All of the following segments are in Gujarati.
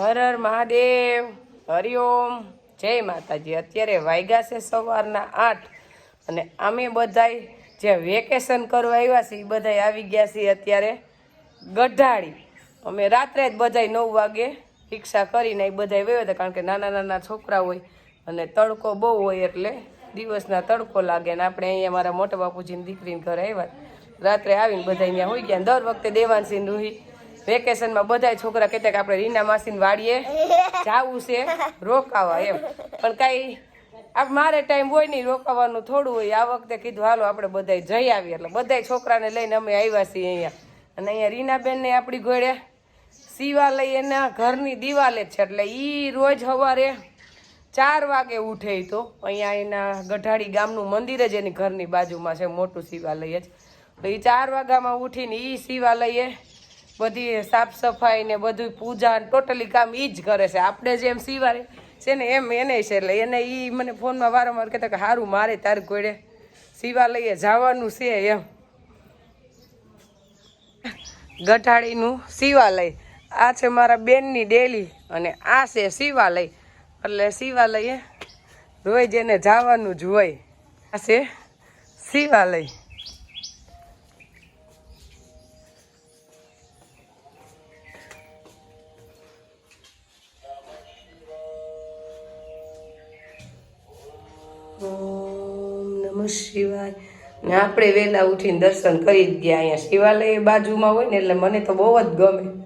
હર હર મહાદેવ હરિઓમ જય માતાજી. અત્યારે વાગ્યા છે સવારના આઠ અને અમે બધાય જે વેકેશન કરવા આવ્યા છીએ એ બધાય આવી ગયા છીએ અત્યારે ગઢાળી. અમે રાત્રે જ બધાય નવ વાગે રિક્ષા કરીને એ બધાય વયો હતા, કારણ કે નાના નાના છોકરા હોય અને તડકો બહુ હોય એટલે દિવસના તડકો લાગે ને આપણે અહીંયા મારા મોટા બાપુજીની દીકરીને ઘરે આવ્યા. રાત્રે આવીને બધા અહીંયા હોઈ ગયા. દર વખતે દેવાનસિંહ રૂહી વેકેશનમાં બધા છોકરા કહેતા કે આપણે રીના માસીને વાડીએ જાવું છે રોકાવા એમ. પણ કાંઈ આપ મારે ટાઈમ હોય નહીં રોકાવાનું થોડું હોય. આ વખતે કીધું હાલો આપણે બધાય જઈ આવીએ. એટલે બધાય છોકરાને લઈને અમે આવ્યા છીએ અહીંયા. અને અહીંયા રીનાબેનને આપણી ઘોડે શિવાલય એના ઘરની દિવાલે જ છે. એટલે એ રોજ સવારે ચાર વાગે ઉઠે તો. અહીંયા એના ગઢાડી ગામનું મંદિર જ એની ઘરની બાજુમાં છે મોટું શિવાલય જ. તો એ ચાર વાગ્યામાં ઉઠીને એ શિવાલયે બધી સાફ સફાઈ ને બધું પૂજા ટોટલી કામ એ જ કરે છે. આપણે જેમ સીવારે છે ને એમ એને છે. એટલે એને એ મને ફોનમાં વારંવાર કહેતા કે સારું મારે તારે કોઈડે શિવાલયે જવાનું છે એમ. ગઠાડીનું શિવાલય. આ છે મારા બેનની ડેલી અને આ છે શિવાલય. એટલે શિવાલયે રોજ એને જવાનું જ હોય. આ છે શિવાલય. ઓમ નમઃ શિવાય. ને આપણે વહેલા ઉઠીને દર્શન કરી જ ગયા અહીંયા. શિવાલય બાજુમાં હોય ને એટલે મને તો બહુ જ ગમે.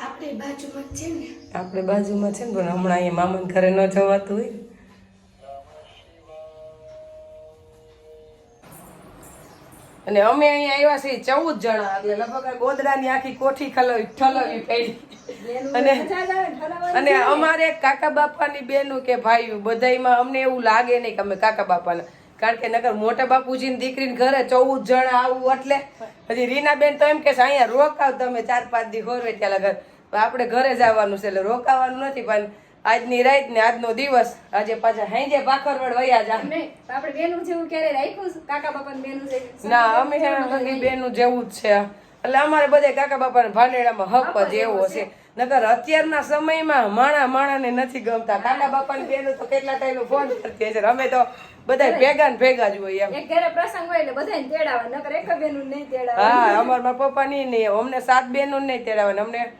આપણે બાજુમાં છે ને? આપણે બાજુમાં છે ને પણ હમણાં અહીંયા મામાને ઘરે ન જવાતું હોય. અને અમે અહીંયા આવ્યા છીએ ચૌદ જણા એટલે લગભગ ગોદડાની આખી કોઠી ખલવી ઠલવી પડી. અને અને અમારે કાકા બાપાની બેનું કે ભાઈ બધાયમાં અમને એવું લાગે નહીં કે અમે કાકા બાપાના. કારણ કે નગર મોટા બાપુજીની દીકરીને ઘરે ચૌદ જણા આવું એટલે હજી રીનાબેન તો એમ કે અહીંયા રોકાવ તમે ચાર પાંચ દી હોરવે ત્યાં લગર આપણે ઘરે જવાનું છે એટલે રોકાવાનું નથી પણ આજની રાત ને આજનો દિવસ આજે પાછા હાંજે ભાખરવડ વયા જા. આપણે બેનું જેવું ક્યારે રાખ્યું છે? કાકા બાપા બેનું જેવું? ના અમે હે બેનું જેવું જ છે. એટલે અમારે બધે કાકા બાપા ભાનેડામાં હક જ એવો છે. નકર અત્યારના સમયમાં માણા માણાને નથી ગમતા. કાકા બાપા ને બેનું તો કેટલા ટાઈમ ફોન કરતી હશે અમે તો બધા ભેગા ને ભેગા જ હોય એમ. એક ઘરે પ્રસંગ હોય એટલે બધાને તેડાવે નકર એક બેનું નહીં તેડાવે. હા અમાર મારા પપ્પા ની નહીં અમને સાત બેનું નહીં તેડાવવાની અમને અમે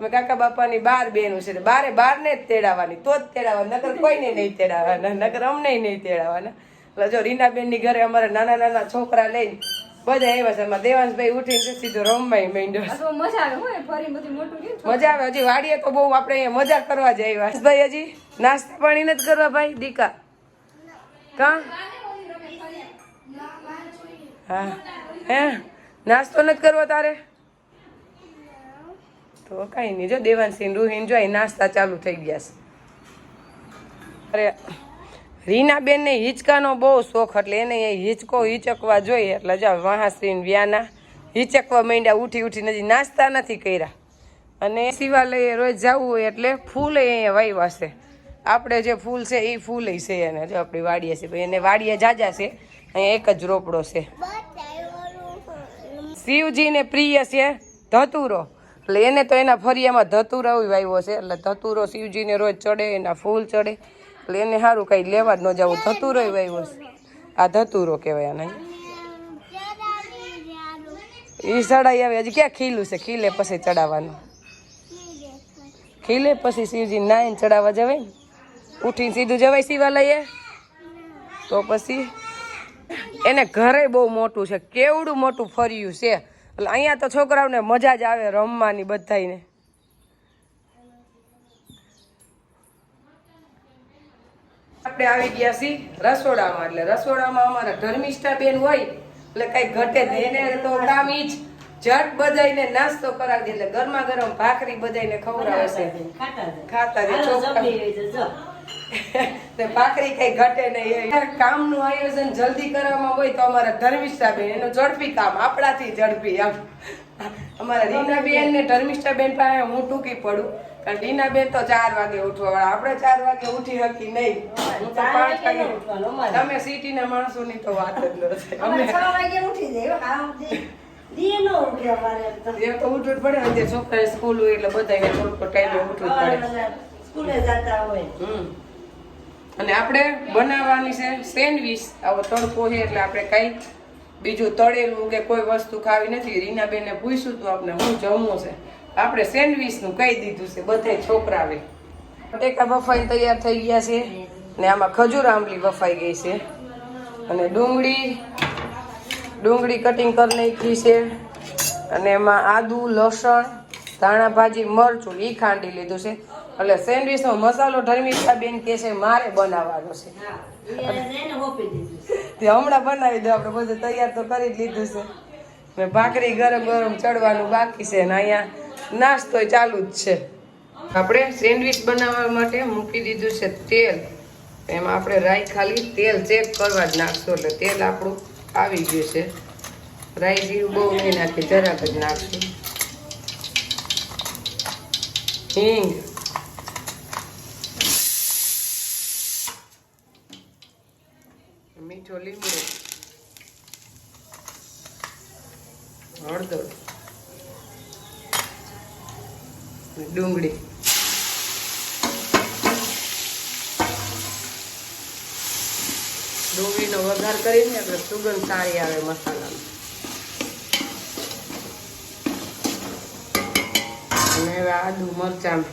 કાકા બાપાની બાર બેન છે બારે બાર ને જ તેડાવવાની તો જ તેડાવવાની નકર કોઈને નહીં તેડાવવાના નગર અમને નહીં તેડાવવાના. એટલે જો રીનાબેનની ઘરે અમારે નાના નાના છોકરા લઈને બધા આવ્યા છે અમારા દેવાંશભાઈ ઉઠીને સીધો રમવાય માંડ્યો. મજા આવે મજા હજી વાડીએ તો બહુ આપણે અહીંયા મજા કરવા જ આવ્યા. ભાઈ હજી નાસ્તા પાણી નથી કરવા ભાઈ દીકા? કા? હા. હે? નાસ્તો નથી કરવો તારે? તો કઈ નહીં. જો દેવાનસિંહ રૂહીન જો નાસ્તા ચાલુ થઈ ગયા છે. અરે રીનાબેનને હિંચકાનો બહુ શોખ એટલે એને એ હિંચકો હિંચકવા જોઈએ. એટલે જો મહાશ્રી વ્યાના હિંચકવા માંડ્યા ઉઠી ઉઠી નથી નાસ્તા નથી કર્યા. અને શિવાલયે રોજ જવું હોય એટલે ફૂલ અહીંયા વાવ્યા છે. આપણે જે ફૂલ છે એ ફૂલ છે એને. જો આપણી વાડીએ છે. ભાઈ એને વાડીએ જાજા છે. અહીંયા એક જ રોપડો છે. શિવજીને પ્રિય છે ધતુરો. એટલે એને તો એના ફરિયામાં ધતુરો વાવ્યો છે. એટલે ધતુરો શિવજીને રોજ ચડે, એના ફૂલ ચડે. એટલે એને સારું કંઈ લેવા જ ન જવું. ધતુરો વાવ્યો છે. આ ધતુરો કહેવાય આને. એ ચડાઈ આવે. હજી ક્યાં ખીલું છે? ખીલે પછી ચડાવવાનું. ખીલે પછી શિવજી નાઈને ચડાવવા જવાય. ઉઠીને સીધું જવાય શિવાલયે. તો પછી એને ઘરે બહુ મોટું છે. કેવડું મોટું ફર્યું છે. એટલે અહીંયા તો છોકરાઓને મજા જ આવે રમવાની બધાને આપણે આવી ગયા છીએ રસોડામાં. એટલે રસોડામાં અમારા ધર્મિષ્ઠા બેન હોય એટલે કઈ ઘટે એને તો કામ ઈ જ જટ બધાયને નાસ્તો કરાવી દે એટલે ગરમા ગરમ ભાખરી બધાયને ખવડાવે છે. ખાતા રે છોકરા તે ભાખરી કઈ ઘટે નહીં. કામનું આયોજન જલ્દી કરવામાં હોય તો અમારા ધર્મિષ્ઠા બેન એનું ઝડપી કામ આપણાથી ઝડપી આમ. અમારા રીનાબેન ને ધર્મિષ્ઠા બેન પાસે હું ટૂંકી પડું કારણ રીનાબેન તો ચાર વાગે ઉઠવા વાળા આપણે ચાર વાગે ઉઠી હકી નહીં. હું તો પાંચ વાગે તમે સિટીના માણસોની તો વાત જ નથી અમે છ વાગે ઉઠી જાય. નો. એ તો ઉઠવું પડે. છોકરા સ્કૂલ હોય એટલે બધા થોડુંક ટાઈમે ઉઠવું પડે. સ્કૂલે જતા હોય. અને આપણે બનાવવાની છે સેન્ડવિચ. આવો તડકો છે એટલે આપણે કઈ બીજું તળેલું કે કોઈ વસ્તુ ખાવી નથી. રીનાબેનને પૂછ્યું તું આપણે હું જમવું છે. આપણે સેન્ડવિચનું કહી દીધું છે બધે છોકરાવે બટેકા બફાઈ તૈયાર થઈ ગયા છે ને આમાં ખજૂર આંબલી બફાઈ ગઈ છે. અને ડુંગળી ડુંગળી કટિંગ કરી નાખી છે. અને એમાં આદુ, લસણ, ધાણા, ભાજી, મરચું એ ખાંડી લીધું છે. એટલે સેન્ડવીચનો મસાલો ધર્મિષ્ઠા બેન કે છે મારે બનાવવાનો છે. તે હમણાં બનાવી દો આપણે બધું તૈયાર તો કરી જ લીધું છે. મેં ભાખરી ગરમ ગરમ ચડવાનું બાકી છે ને અહીંયા નાસ્તો ચાલુ જ છે. આપણે સેન્ડવીચ બનાવવા માટે મૂકી દીધું છે તેલ. એમાં આપણે રાઈ ખાલી તેલ ચેક કરવા જ નાખશું એટલે તેલ આપણું આવી ગયું છે. રાઈ જીરું બહુ નહીં નાખી જરાક જ નાખશું. હિંગ. મીઠો લીમડો હળદર. ડુંગળી. ડુંગળીનો વઘાર કરીને આપણે સુગંધ સારી આવે મસાલામાં. અને હવે આદુ, મરચાં,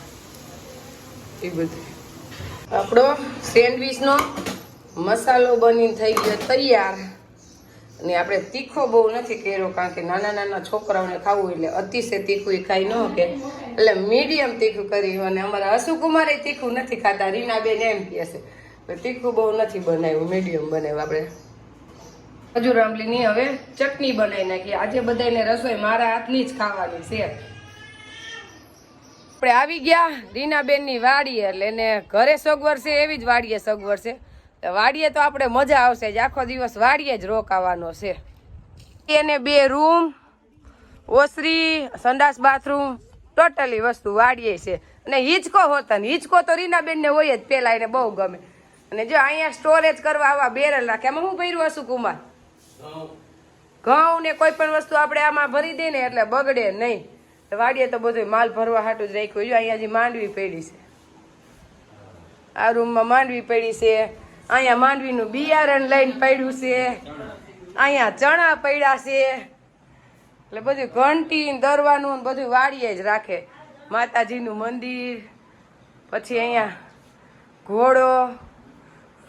એ બધું. આપણો સેન્ડવીચનો મસાલો બનીને થઈ ગયો તૈયાર. અને આપણે તીખો બહુ નથી કર્યો, કારણ કે નાના નાના છોકરાઓને ખાવું એટલે અતિશય તીખું એ ખાઈ ન કે એટલે મીડિયમ તીખું કર્યું અને અમારા હસુકુમારે તીખું નથી ખાતા રીનાબેન એમ કહે છે. તીખું બહુ નથી બનાવ્યું, મીડિયમ બનાવ્યું આપણે. ખજૂર આંબલીની હવે ચટણી બનાવી નાખી. આજે બધાને રસોઈ મારા હાથની જ ખાવાની છે. આપણે આવી ગયા રીનાબેનની વાડીએ, એટલે એને ઘરે સગવડ છે, એવી જ વાડીએ સગવડ છે. વાડીએ તો આપણે મજા આવશે જ. આખો દિવસ વાડીએ જ રોકાવાનો છે. એને બે રૂમ, ઓસરી, સંડાસ બાથરૂમ, ટોટલી વસ્તુ વાડીએ છે. અને હિંચકો ને. હિંચકો તો રીનાબેનને હોય જ પેલા એને બહુ ગમે. અને જો અહીંયા સ્ટોરેજ કરવા આવા બેરલ રાખે, એમાં શું ભર્યું હશું કુમાર? ઘઉં ને કોઈ પણ વસ્તુ આપણે આમાં ભરી દઈએ ને એટલે બગડે નહીં. વાડીએ તો બધું માલ ભરવા હાટું જ રાખ્યું. જો અહીંયા જે માંડવી પડી છે. આ રૂમમાં માંડવી પડી છે. અહીંયા માંડવીનું બિયારણ લઈને પડ્યું છે. અહીંયા ચણા પડ્યા છે. એટલે બધું ઘંટી દરવાનું બધું વાડીએ જ રાખે. માતાજીનું મંદિર, પછી અહીંયા ઘોડો,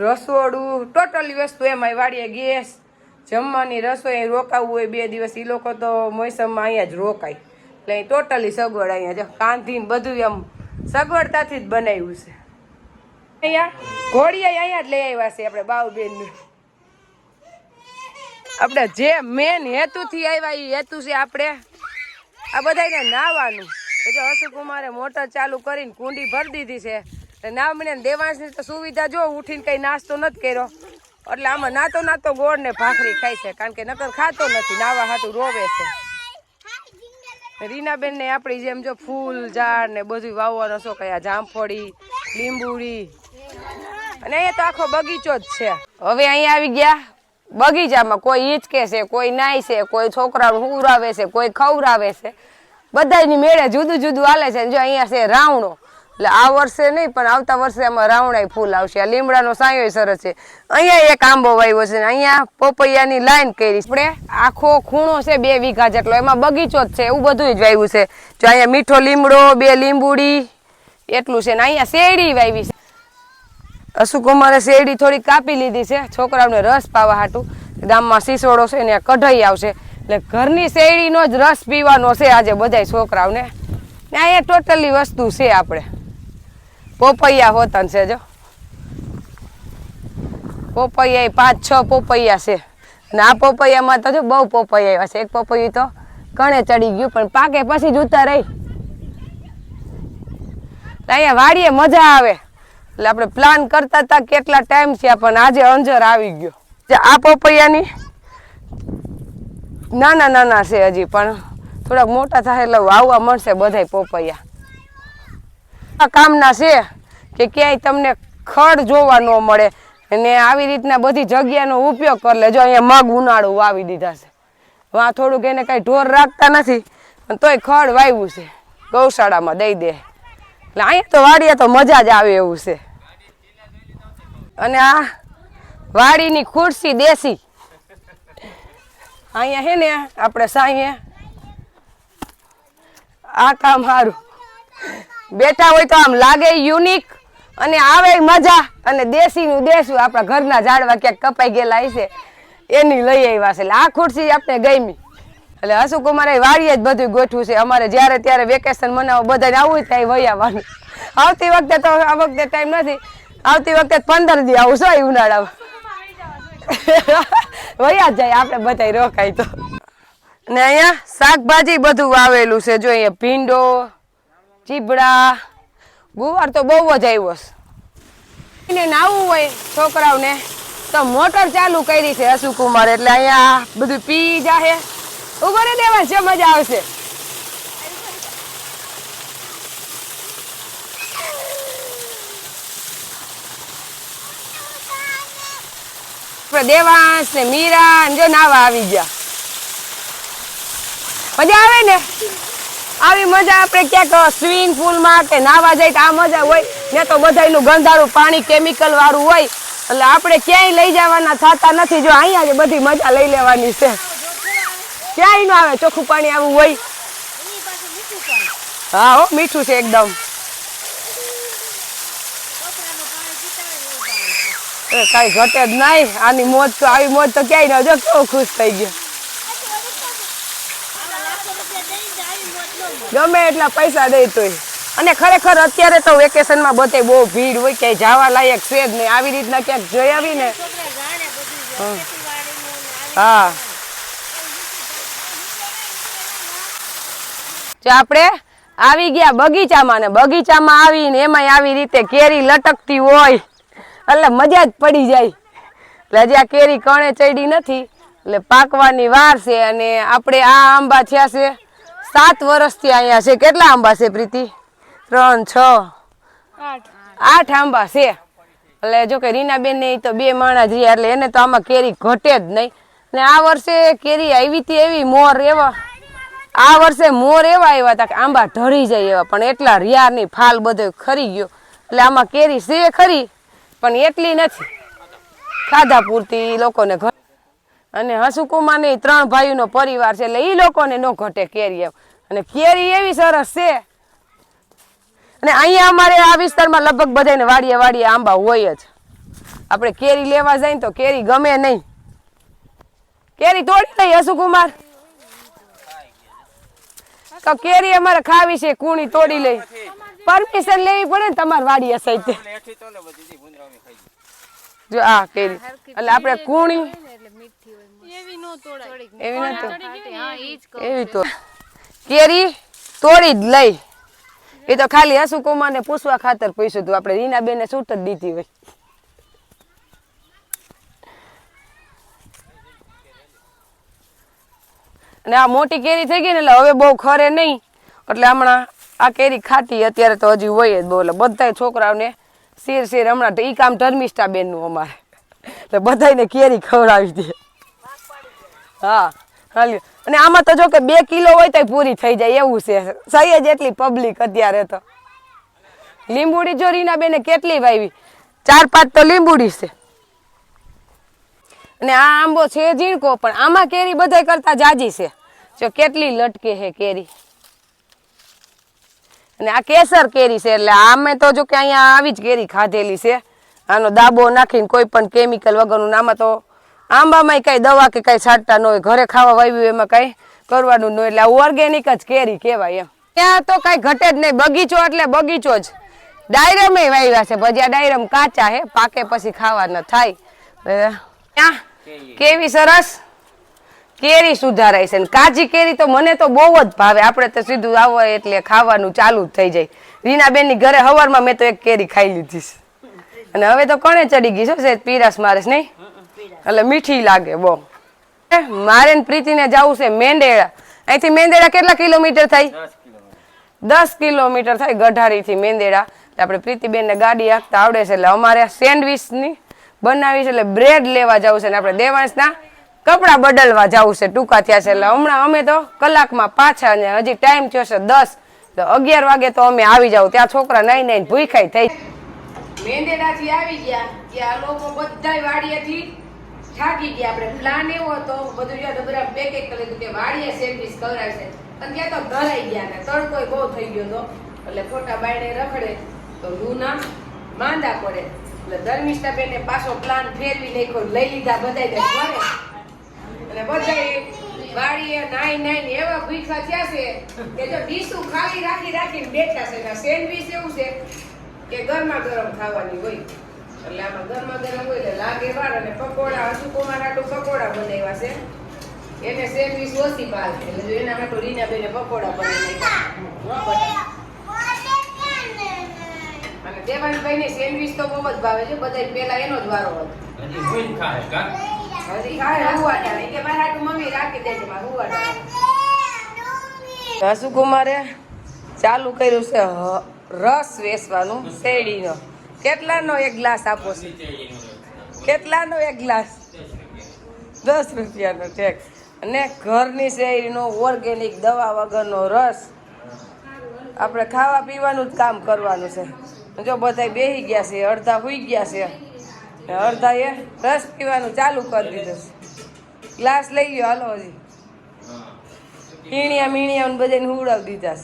રસોડું, ટોટલી વસ્તુ એમાં વાડીએ ગેસ, જમવાની રસોઈ રોકાવું હોય બે દિવસ એ લોકો તો મોસમમાં અહીંયા જ રોકાય. એટલે ટોટલી સગવડ અહીંયા જો કાંધી ને બધું એમ સગવડતાથી જ બનાવ્યું છે. અહીંયા? ઘોડિયા અહીંયા જ લઈ આવ્યા છે આપણે બાઉબેન આપણે જે મેન હેતુથી આવ્યા એ હેતુ છે આપણે. આ બધાને નાવાનું. જો હસુકુમારે મોટર ચાલુ કરીને કુંડી ભરી દીધી છે. એટલે નામને દેવાંશની તો સુવિધા જો ઉઠીને કઈ નાસ્તો નથી કર્યો. એટલે આમાં નાતો નાતો ગોળ ને ભાખરી ખાય છે. કારણ કે નકર ખાતો નથી, નાવા હાથું રોવે છે. રીનાબેન ને આપણી જેમ જો ફૂલ, ઝાડ ને બધું વાવવાનો શોખ આ જામફળી, લીંબુડી અને અહીંયા તો આખો બગીચો જ છે. હવે અહીંયા આવી ગયા. બગીચામાં કોઈ ઈચકે છે, કોઈ નાય છે, કોઈ છોકરાનું ઉરાવે છે, કોઈ ખવરાવે છે. બધાની મેળે જુદું જુદું હાલે છે. જો અહીંયા છે રાવણો. એટલે આ વર્ષે નહીં, પણ આવતા વર્ષે આમાં રાવણાય ફૂલ આવશે. આ લીમડાનો સાયો સરસ છે. અહીંયા એક આંબો વાવ્યો છે અહીંયા પોપૈયાની લાઈન કરી. આપણે આખો ખૂણો છે બે વીઘા જેટલો. એમાં બગીચો જ છે, એવું બધું જ વાવ્યું છે. જો અહીંયા મીઠો લીમડો, બે લીંબુડી, એટલું છે. ને અહીંયા શેરડી વાવી છે. અશુકુમારે શેરડી થોડી કાપી લીધી છે. છોકરાઓને રસ પાવા હાટું. ગામમાં સીસોડો છે ને કઢાઈ આવશે. એટલે ઘરની શેરડીનો જ રસ પીવાનો છે આજે બધાય છોકરાઓને. ને અહીંયા ટોટલી વસ્તુ છે આપણે. પોપૈયા હોતન છે જો. પોપૈયા પાંચ, છ પોપૈયા છે. ને આ પોપૈયામાં તો જો બહુ પોપૈયા આવ્યા છે. એક પોપૈયું તો કણે ચડી ગયું, પણ પાકે પછી જ ઉતાર રહી એટલે અહીંયા વાડીએ મજા આવે. એટલે આપણે પ્લાન કરતા હતા કેટલા ટાઈમ થયા, પણ આજે અંજર આવી ગયો. આ પપૈયાની નાના નાના છે હજી, પણ થોડાક મોટા થાય એટલે વાવવા મળશે બધાય પોપૈયા. આ કામના છે કે ક્યાંય તમને ખડ જોવા ન મળે. અને આવી રીતના બધી જગ્યાનો ઉપયોગ કરી લેજો. અહીંયા મગ ઉનાળું વાવી દીધા છે. વાં થોડુંક એને કાંઈ ઢોર રાખતા નથી, પણ તોય ખડ વાવ્યું છે. ગૌશાળામાં દઈ દે. એટલે અહીંયા તો વાડીએ તો મજા જ આવે એવું છે. અને આ વાડીની ખુરશી દેશી. અહીંયા હે ને આપણે સાંઈએ. આ કામ સારું બેઠા હોય તો આમ લાગે યુનિક અને આવે મજા અને દેશીનું દેશું. આપણા ઘરના ઝાડવા ક્યાંક કપાઈ ગયેલા હશે. એની લઈ આવ્યા છે. એટલે આ ખુરશી આપણે ગમી. એટલે હસુકુમારે વાળીએ જ બધું ગોઠવું છે. અમારે જ્યારે ત્યારે વેકેશન મનાવો બધાને આવું થાય વહી આવવાનું. આવતી વખતે તો આ વખતે ટાઈમ નથી. આવતી વખતે પંદર દી આવું છો, ઉનાળામાં. વયા જાય, આપણે બધા રોકાય તો. ને અહીંયા શાકભાજી બધું વાવેલું છે, જો અહીંયા ભીંડો, ચીબડા, ગુવાર તો બહુ જ આવ્યો છે. એને નાવું હોય છોકરાઓને, તો મોટર ચાલુ કરી છે હસુકુમાર એટલે અહીંયા બધું પી જાહે. ઊભો દેવા છે મજા આવશે. આપણે દેવાંશ ને મીરા ને જો નાવા આવી ગયા. મજા આવે ને? આવી મજા આપણે ક્યાંક સ્વિમિંગ પુલમાં કે નાવા જાય તો આ મજા હોય. ને તો બધાયનું ગંધારું પાણી કેમિકલ વાળું હોય. એટલે આપણે ક્યાંય લઈ જવાના થતા નથી. જો અહીંયા જ બધી મજા લઈ લેવાની છે. ક્યાંય ન આવે ચોખ્ખું પાણી આવું હોય. હા હો, મીઠું છે એકદમ. કાંઈ ઘટે જ નહીં. આની મોજ તો, આવી મોજ તો ક્યાંય ન જો કેવો ખુશ થઈ ગયો. ગમે એટલા પૈસા દે તોય. અને ખરેખર અત્યારે તો વેકેશનમાં બધે બહુ ભીડ હોય, ક્યાંય જવા લાયક છે જ નહીં. આવી રીતના ક્યાંક જોઈ આવી ને. હા. જો આપણે આવી ગયા બગીચામાં ને બગીચામાં આવીને એમાંય આવી રીતે કેરી લટકતી હોય. એટલે મજા જ પડી જાય. એટલે હજી આ કેરી કણે ચડી નથી. એટલે પાકવાની વાર છે અને આપણે આ આંબા થયા છે. સાત વર્ષથી અહીંયા છે. કેટલા આંબા છે પ્રીતિ? ત્રણ છ. આઠ. આંબા છે. એટલે જો કે રીનાબેન ને તો બે માણા જ રહ્યા એટલે એને તો આમાં કેરી ઘટે જ નહીં. ને આ વર્ષે કેરી આવી હતી એવી મોર એવા. આ વર્ષે મોર એવા આવ્યા હતા કે આંબા ઢળી જાય એવા. પણ એટલા રિયારની ફાલ બધો ખરી ગયો. એટલે આમાં કેરી છે ખરી? પણ એટલી નથી. ખાધા પૂરતી લોકોને અને હસુકુમાર ત્રણ ભાઈઓનો પરિવાર છે, એટલે એ લોકોને ન ઘટે કેરી અને કેરી એવી સરસ છે. અને અહીંયા અમારે આ વિસ્તારમાં લગભગ બધાને વાડીએ વાડીએ આંબા હોય જ. આપણે કેરી લેવા જાય તો કેરી ગમે નહીં. કેરી તોડી લઈ હસુકુમાર. કેરી અમારે ખાવી છે, કુણી તોડી લઈ. પરમિશન લેવી પડે ને તમારી વાડી અસાઈ તે જો આ કેરી. એટલે આપણે કુણી એવી નતો એવી તો. કેરી તોડી જ લઈ. એ તો ખાલી હસુકુમાર ને પૂછવા ખાતર પૂછ્યું હતું. આપણે રીના બેને છૂટ જ દીધી હોય. અને આ મોટી કેરી થઈ ગઈ ને એટલે હવે બહુ ખરે નહીં. એટલે હમણાં આ કેરી ખાટી અત્યારે તો હજી હોય જ બોલો. બધા છોકરાઓને શેર શેર હમણાં એ કામ ધર્મિષ્ઠા બેનનું અમારે. એટલે બધાયને કેરી ખવડાવી દે. હા હાલ્યો અને આમાં તો જો કે બે કિલો હોય તો પૂરી થઈ જાય, એવું છે. સહી જ એટલી પબ્લિક અત્યારે તો. લીંબુડી જો રીના બેને કેટલી વાવી ચાર પાંચ તો લીંબુડી છે. અને આ આંબો છે ઝીણકો, પણ આમાં કેરી બધાય કરતા જાજી છે. જો કેટલી લટકે છે કેરી. અને આ કેસર કેરી છે એટલે આમે તો જો કે અહીંયા આવી જ કેરી ખાધેલી છે. આનો દાબો નાખીને કોઈ પણ કેમિકલ વગરનું આમાં તો આંબામાં કઈ દવા કે કઈ છાંટતા ન હોય. ઘરે ખાવા વાવ્યું એમાં કઈ કરવાનું ન હોય. એટલે ઓર્ગેનિક જ કેરી કહેવાય એમ. ત્યાં તો કઈ ઘટે જ નહીં. બગીચો એટલે બગીચો જ. ડાયરમ વાવ્યા છે. ભજીયા ડાયરમ કાચા હે પાકે પછી ખાવાના થાય. ત્યાં કેવી સરસ? કેરી સુધારાય છે. ને કાચી કેરી તો મને તો બહુ જ ભાવે. આપણે તો સીધું આવો એટલે ખાવાનું ચાલુ જ થઈ જાય. રીનાબેનની ઘરે હવારમાં મેં તો એક કેરી ખાઈ લીધી છે. અને હવે તો કોને ચડી ગઈ છે પીરાસ મારે નહીં? એટલે મીઠી લાગે બહુ. મારે ને પ્રીતિને જવું છે મેંદેડા. અહીંથી મેંદેડા કેટલા કિલોમીટર થાય? દસ કિલોમીટર. થાય ગઢારીથી મેંદેડા. આપણે પ્રીતિબેનને ગાડી હાંકતા આવડે છે. એટલે અમારે સેન્ડવિચની બનાવી છે એટલે બ્રેડ લેવા જવું છે. ને આપણે દેવાંશના કપડાં બદલવા જવું છે, ટૂંકા થયા છે એટલે હમણાં અમે તો કલાકમાં પાછા ને હજી ટાઈમ થયો છે દસ. તો અગિયાર વાગે તો અમે આવી જાવ ત્યાં છોકરા નાઈ નાઈ ભૂખાઈ થઈ. મેંદેડાથી આવી ગયા કે આ લોકો બધા વાડીએથી થાકી ગયા. આપણે પ્લાન એવો હતો, બધું યાદ બધા પેક એક કરી કે વાડીએ સેન્ડવિચ કરાવશે પણ ત્યાં તો ધરાઈ ગયા ને, તડકો બહુ થઈ ગયો હતો. એટલે ખોટા બાયણે રખડે, તો લૂના માંદા પડે. એટલે ધર્મિષ્ઠા બેને પાછો પ્લાન ફેરવી નાખ્યો, લઈ લીધા બધાય ઘરે અને બધા વાડીએ નાઈ નાઈ એવા ભૂખા થયા છે કે જો ડીશું ખાલી રાખી રાખીને બેઠા છે. ને સેન્ડવીચ એવું છે કે ગરમા ગરમ ખાવાની હોય. એટલે આમાં ગરમા ગરમ હોય એટલે લાગે વાર અને પકોડા, હજુ કુમાર પકોડા બનાવ્યા છે. એને સેન્ડવીચ ઓછી ભાવે એટલે જો એના માટે રીના બેને પકોડા બનાવી અને અને દેવાનભાઈ ને સેન્ડવીચ તો બહુ જ ભાવે છે. બધા પેલા એનો જ વારો હતો હજી કોઈ ખાય કા હજી ખાય હુવાડા નહીં કે મારા હાટુ મમ્મી રાખી દેજે, મારા હુવાડા હસુ કુમારે ચાલુ કર્યું છે રસ વેસવાનું શેરડીનો. કેટલાનો એક ગ્લાસ આપો છો? કેટલાનો એક ગ્લાસ? દસ રૂપિયાનો ઠેક અને ઘરની શેરડીનો ઓર્ગેનિક દવા વગરનો રસ. આપણે ખાવા પીવાનું જ કામ કરવાનું છે. જો બધા બેહી ગયા છે, અડધા હોઈ ગયા છે. ને અડધા એ રસ પીવાનું ચાલુ કરી દીધું. ગ્લાસ લઈ ગયો હાલો હજી. મીણિયા મીણિયા બધાને હુવડાવી દીધા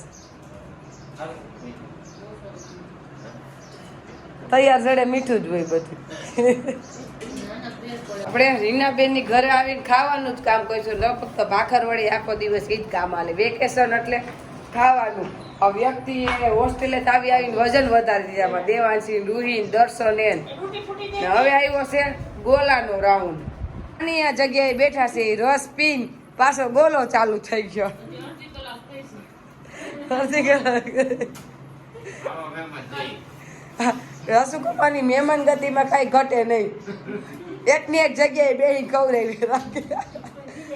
તૈયાર જડે મીઠું જ હોય બધું. આપણે રીનાબેનની ઘરે આવીને ખાવાનું જ કામ કરીશું. ન ફક્ત ભાખર વળી આખો દિવસ એ જ કામ આલે વેકેશન એટલે ખાવાનું. આ વ્યક્તિએ હોસ્ટેલે આવી આવીને વજન વધારી દીધા. દેવાંશી રૂહીન દર્શન એન. હવે આવ્યો છે ગોલાનો રાઉન્ડ આની આ જગ્યાએ બેઠા છે, રસ પીન. પાછો ગોલો ચાલુ થઈ ગયો. રસુ કપાની મહેમાન ગતિમાં કાંઈ ઘટે નહીં. એકની એક જગ્યાએ બેસી ખવડાવી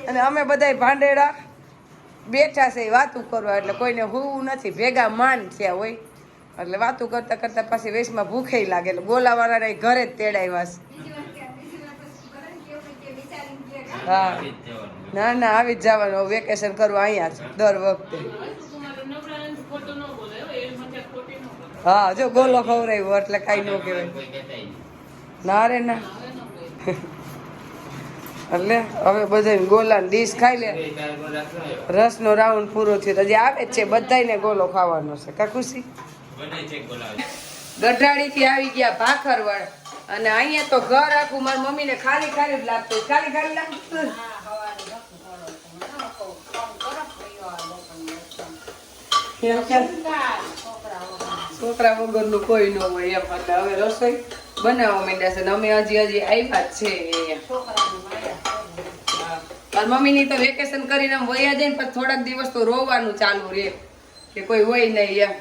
અને અમે બધાય ભાંડેડા બેઠા છે વાતું કરવા, એટલે કોઈને હોવું નથી. ભેગા માન થયા હોય. એટલે વાતું કરતા કરતા પાછી વેશમાં ભૂખે લાગે. એટલે બોલાવાળાને ઘરે જ તેડાવ્યા છે. હા. ના ના, આવી જ જવાનું. વેકેશન કરવા અહીંયા જ દર વખતે. હા, જો ગોલો ખવડાવ્યો, એટલે કાંઈ ન કહેવાય. ના રે, ના. એટલે હવે બધા ગોલા ડીશ ખાઈ લે. રસનો રાઉન્ડ પૂરો થયો હજી આવે જ છે, બધાયને ગોલો ખાવાનો છે. કા ખુશી? ગઢાડીથી આવી ગયા ભાખરવડ. અને અહીંયા તો ઘર આખું મારી મમ્મીને ખાલી ખાલી જ લાગતું. ખાલી ખાલી લાગતું? છોકરા વગરનું કોઈ ન હોય એમ. એટલે હવે રસોઈ બનાવવા માંડ્યા છે અમે હજી હજી આવ્યા જ છે અહીંયા. મારી મમ્મીની તો વેકેશન કરીને વયા જાય ને પછી થોડાક દિવસ તો રોવાનું ચાલુ રહે, કે કોઈ હોય નહીં એમ.